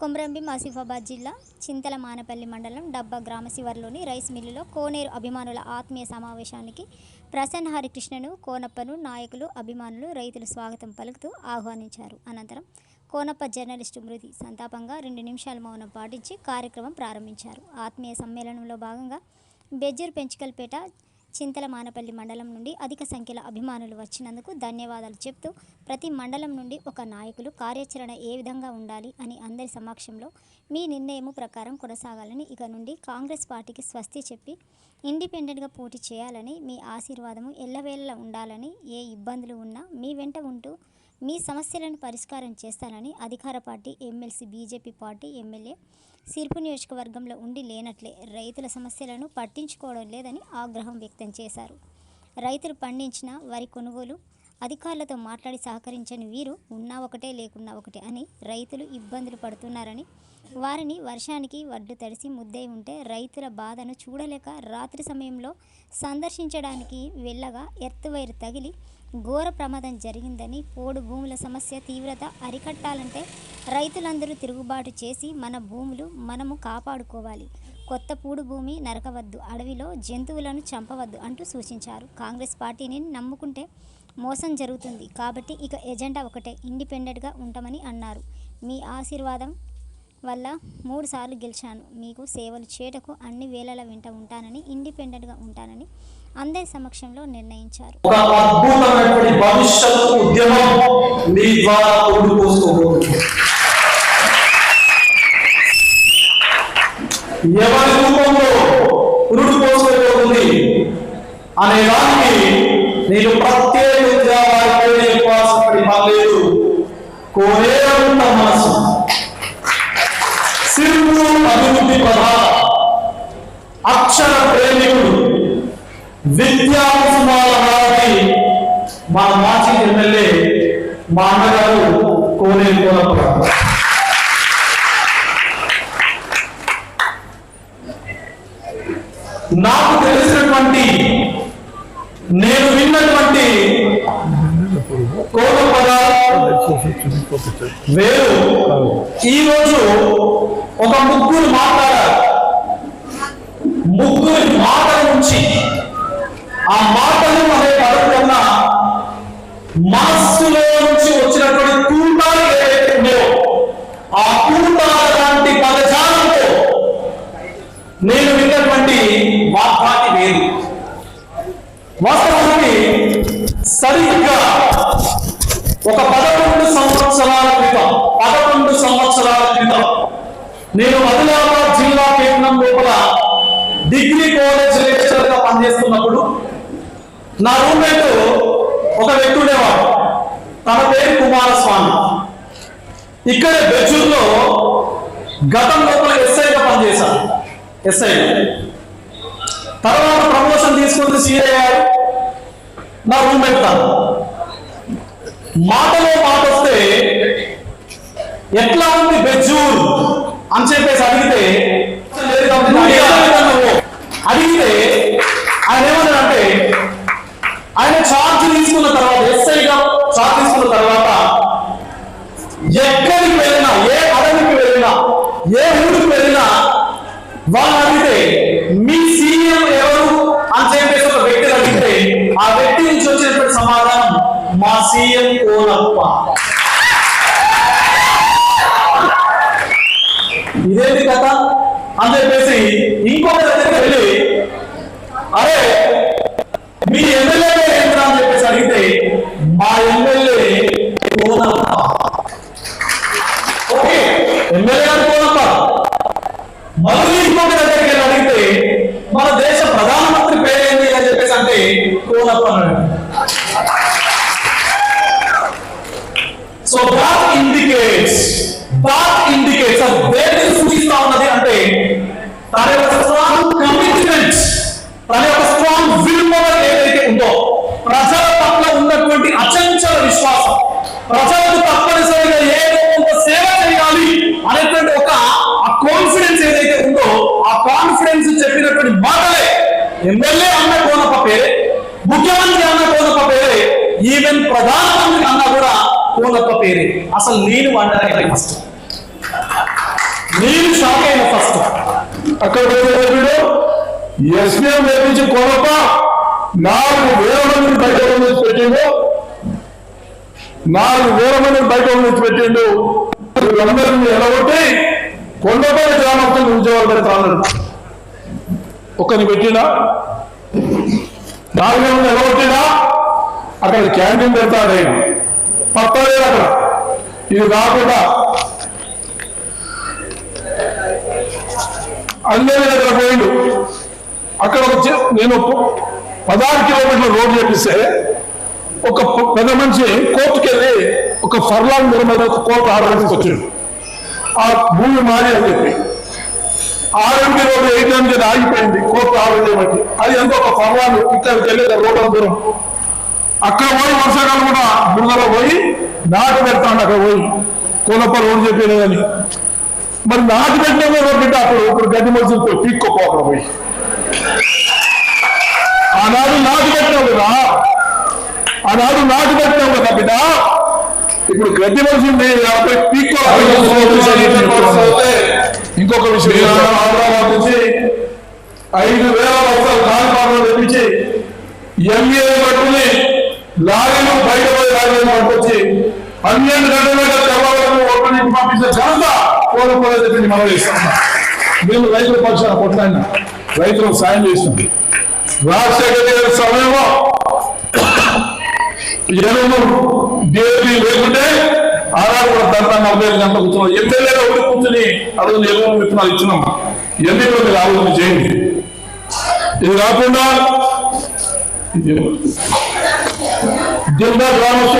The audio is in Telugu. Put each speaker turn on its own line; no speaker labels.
కొమరంభీం ఆసిఫాబాద్ జిల్లా చింతల మానపల్లి మండలం డబ్బా గ్రామ శివర్లోని రైస్ మిల్లులో కోనేరు అభిమానుల ఆత్మీయ సమావేశానికి ప్రసన్న హరికృష్ణను కోనప్పను నాయకులు అభిమానులు రైతులు స్వాగతం పలుకుతూ ఆహ్వానించారు. అనంతరం కోనప్ప జర్నలిస్టు మృతి సంతాపంగా రెండు నిమిషాలు మౌనం పాటించి కార్యక్రమం ప్రారంభించారు. ఆత్మీయ సమ్మేళనంలో భాగంగా బెజ్జూర్ పెంచుకల్పేట చింతల మానపల్లి మండలం నుండి అధిక సంఖ్యలో అభిమానులు వచ్చినందుకు ధన్యవాదాలు చెప్తూ ప్రతి మండలం నుండి ఒక నాయకులు కార్యాచరణ ఏ విధంగా ఉండాలి అని అందరి సమక్షంలో మీ నిర్ణయము ప్రకారం కొనసాగాలని ఇక నుండి కాంగ్రెస్ పార్టీకి స్వస్తి చెప్పి ఇండిపెండెంట్గా పోటీ చేయాలని మీ ఆశీర్వాదము ఎల్లవేళలా ఉండాలని ఏ ఇబ్బందులు ఉన్నా మీ వెంట ఉంటూ మీ సమస్యలను పరిష్కారం చేస్తానని అధికార party MLC BJP party MLA సిర్పు నియోజకవర్గంలో ఉండి లేనట్లే రైతుల సమస్యలను పట్టించుకోవడం లేదని ఆగ్రహం వ్యక్తం చేశారు. రైతులు పండించిన వరి కొనుగోలు అధికారులతో మాట్లాడి సహకరించని వీరు ఉన్నా ఒకటే లేకున్నా ఒకటే అని రైతులు ఇబ్బందులు పడుతున్నారని వారిని వర్షానికి వడ్డు తడిసి ముద్దై ఉంటే రైతుల బాధను చూడలేక రాత్రి సమయంలో సందర్శించడానికి వెళ్ళగా ఎర్త్వైర్ తగిలి ఘోర ప్రమాదం జరిగిందని పోడు భూముల సమస్య తీవ్రత అరికట్టాలంటే రైతులందరూ తిరుగుబాటు చేసి మన భూములు మనము కాపాడుకోవాలి. కొత్త పూడు భూమి నరకవద్దు అడవిలో జంతువులను చంపవద్దు అంటూ సూచించారు. కాంగ్రెస్ పార్టీని నమ్ముకుంటే మోసం జరుగుతుంది. కాబట్టి ఇక ఎజెండా ఒకటే ఇండిపెండెంట్గా ఉంటామని అన్నారు. మీ ఆశీర్వాదం వల్ల మూడు సార్లు గెలిచాను. మీకు సేవలు చేయటకు అన్ని వేళల వెంట ఉంటానని ఇండిపెండెంట్గా ఉంటానని అందరి సమక్షంలో నిర్ణయించారు.
ఒక అద్భుతమైనటువంటి భవిష్యత్తు ఉద్యమం మీ ద్వారా తోడు పోసుకోబోతుంది. ఎవరి రూపంలో పురుడు పోసుకోబోతుంది అనే మా మాజీ ఎమ్మెల్యే మా అన్నగారు కోనే కోనపురం నాకు తెలిసినటువంటి నేను విన్నటువంటి కోట వేరు. ఈరోజు ఒక ముగ్గురు మాట్లాడారు. ముగ్గురి మాట నుంచి ఆ మాటలు అనే మనస్సులో నుంచి వచ్చినటువంటి కూటాలు ఏదైతే ఆ కూటాల లాంటి పదజాలంతో నేను విన్నటువంటి వాగ్దాటి వేరు వాస్తవానికి సరిగ్గా ఒక పదకొండు సంవత్సరాల క్రితం పదకొండు సంవత్సరాల క్రితం నేను ఆదిలాబాద్ జిల్లా కేంద్రం లోపల డిగ్రీ కాలేజ్ లెక్చరర్గా పనిచేస్తున్నప్పుడు నా రూమ్మేట్ ఒక వ్యక్తి ఉండేవాడు తన పేరు కుమారస్వామి. ఇక్కడ బెజూర్లో గతం లోపల ఎస్ఐగా పనిచేశాను ఎస్ఐ. తర్వాత ప్రమోషన్ తీసుకుని సీఏ గారు. నా రూమ్మేట్ తను మాటలో మాట వస్తే ఎట్లా ఉంది బెజ్జూర్ అని చెప్పేసి అడిగితే? అడిగితే ఆయన ఏమన్నాడంటే ఆయన ఛార్జ్ తీసుకున్న తర్వాత సాధిస్తున్న తర్వాత ఎక్కడికి వెళ్ళినా ఏ అడవికి వెళ్ళినా ఏ ఊరికి వెళ్ళినా వాళ్ళు అడిగితే మీ సీఎం ఎవరు? అని చెప్పేసి ఒక వ్యక్తిని అడిగితే ఆ వ్యక్తి నుంచి వచ్చినటువంటి సమాధానం మా సీఎం కోనప్ప ఇదేంటి కథ? అని చెప్పేసి ఇంకొక దగ్గరికి వెళ్ళి అరే మీ ఎమ్మెల్యే ఏంట్రా అని చెప్పేసి అడిగితే మా ఎమ్మెల్యే కోనప్ప ఓకే ఎమ్మెల్యే గారు కోనప్ప మళ్ళీ ఇంకొక దగ్గరికి వెళ్ళి అడిగితే మన దేశ ప్రధానమంత్రి పేరేంటి అని చెప్పేసి అంటే కోనప్ప అన్నాడు so that indicates that indicates అది దేనిని సూచిస్తా ఉన్నది అంటే తన యొక్క స్ట్రాంగ్ కమిట్మెంట్ తన యొక్క స్ట్రాంగ్ విల్ పవర్ ఏదైతే ఉందో ప్రజల పట్ల ఉన్నటువంటి అచంచల విశ్వాసం ప్రజలకు తప్పనిసరిగా ఏదో కొంత సేవ చేయాలి అనేటువంటి ఒక ఆ కాన్ఫిడెన్స్ ఏదైతే ఉందో ఆ కాన్ఫిడెన్స్ చెప్పినటువంటి మాటలే ఎమ్మెల్యే అన్న కోనప్ప పేరే ముఖ్యమంత్రి అన్న కోనప్ప పేరే ఈవెన్ ప్రధానమంత్రి అన్న కూడా కోనప్ప పేరే. అసలు నేను వండడానికి ఫస్ట్ నేను షాక్ అయిన ఫస్ట్
అక్కడ ఎస్ఎం ఎస్పీఎం నేర్పించి కొనప్ప నాలుగు వేల మందిని బయట నుంచి పెట్టిండు. నాలుగు వేల మందిని బయట నుంచి పెట్టిండు. వీళ్ళందరినీ ఎలగొట్టి కొండపల్లి గ్రామంతో ఉద్యోగాలు పెడతా అన్నాడు ఒక్కరిని పెట్టినా నాలుగు వేల మంది ఎలగొట్టినా అక్కడ క్యాంటీన్ పెడతాడు ఆయన. పత్తలేదు అక్కడ. ఇది కాకుండా అందరి దగ్గర పోయిండు. అక్కడ వచ్చి నేను పదహారు కిలోమీటర్ల రోడ్ చేపిస్తే ఒక పెద్ద మనిషి కోర్టుకి వెళ్ళి ఒక ఫర్లాంగ్ మేర మీద ఒక కోర్టు ఆర్డర్ తీసుకొచ్చాడు. ఆ భూమి మారి అని చెప్పి. ఆర్ఎంపీ రోడ్డు ఎయిట్ అది ఆగిపోయింది కోర్టు ఆర్డర్ చేయబట్టి. అది ఎంతో ఒక ఫర్లాంగ్ ఇక్కడికి వెళ్ళేది రోడ్డు దూరం. అక్కడ పోయి వర్షాకాలం కూడా బురదలో పోయి నాటు పెడతాను అక్కడ పోయి. కోనప్ప రోడ్డు చెప్పేది మరి నాటు పెట్టిన కూడా బిడ్డ అప్పుడు? ఇప్పుడు గడ్డి మనుషులతో పీక్కోపో అక్కడ పోయి. ఆనాడు నాటు పెట్టినావు కదా. ఆనాడు నాటు పెట్టినావు కదా బిడ్డ. ఇప్పుడు గడ్డి మనుషులు పోయి పీక్కోవాలి ఇంకొక విషయం హైదరాబాద్ నుంచి ఐదు వేల బస్తాలు కాలిపాటలు తెప్పించి ఎంఏ పట్టుకుని లారీలు బయట పోయి లారీలు పట్టుకొచ్చి పన్నెండు గంటల మీద తెల్లవారు ఒకటి నుంచి పంపించే ఘనత కోరుకోలేదు చెప్పింది మనం ఇస్తాం మేము రైతుల పక్షాన కొట్లాడినా రైతులకు సాయం చేసినాం రాజశేఖర గారి సమయంలో ఎరువు డేరీ లేకుంటే ఆనాడు కూడా దంతా నలభై ఐదు గంటలు కూర్చున్నాం. ఎమ్మెల్యేగా ఊరి కూర్చుని అడుగులు ఎరువు విత్తనాలు ఇచ్చినాం. ఎన్నికలు మీరు ఆలోచన చేయండి. ఇది కాకుండా జిల్లా గ్రామ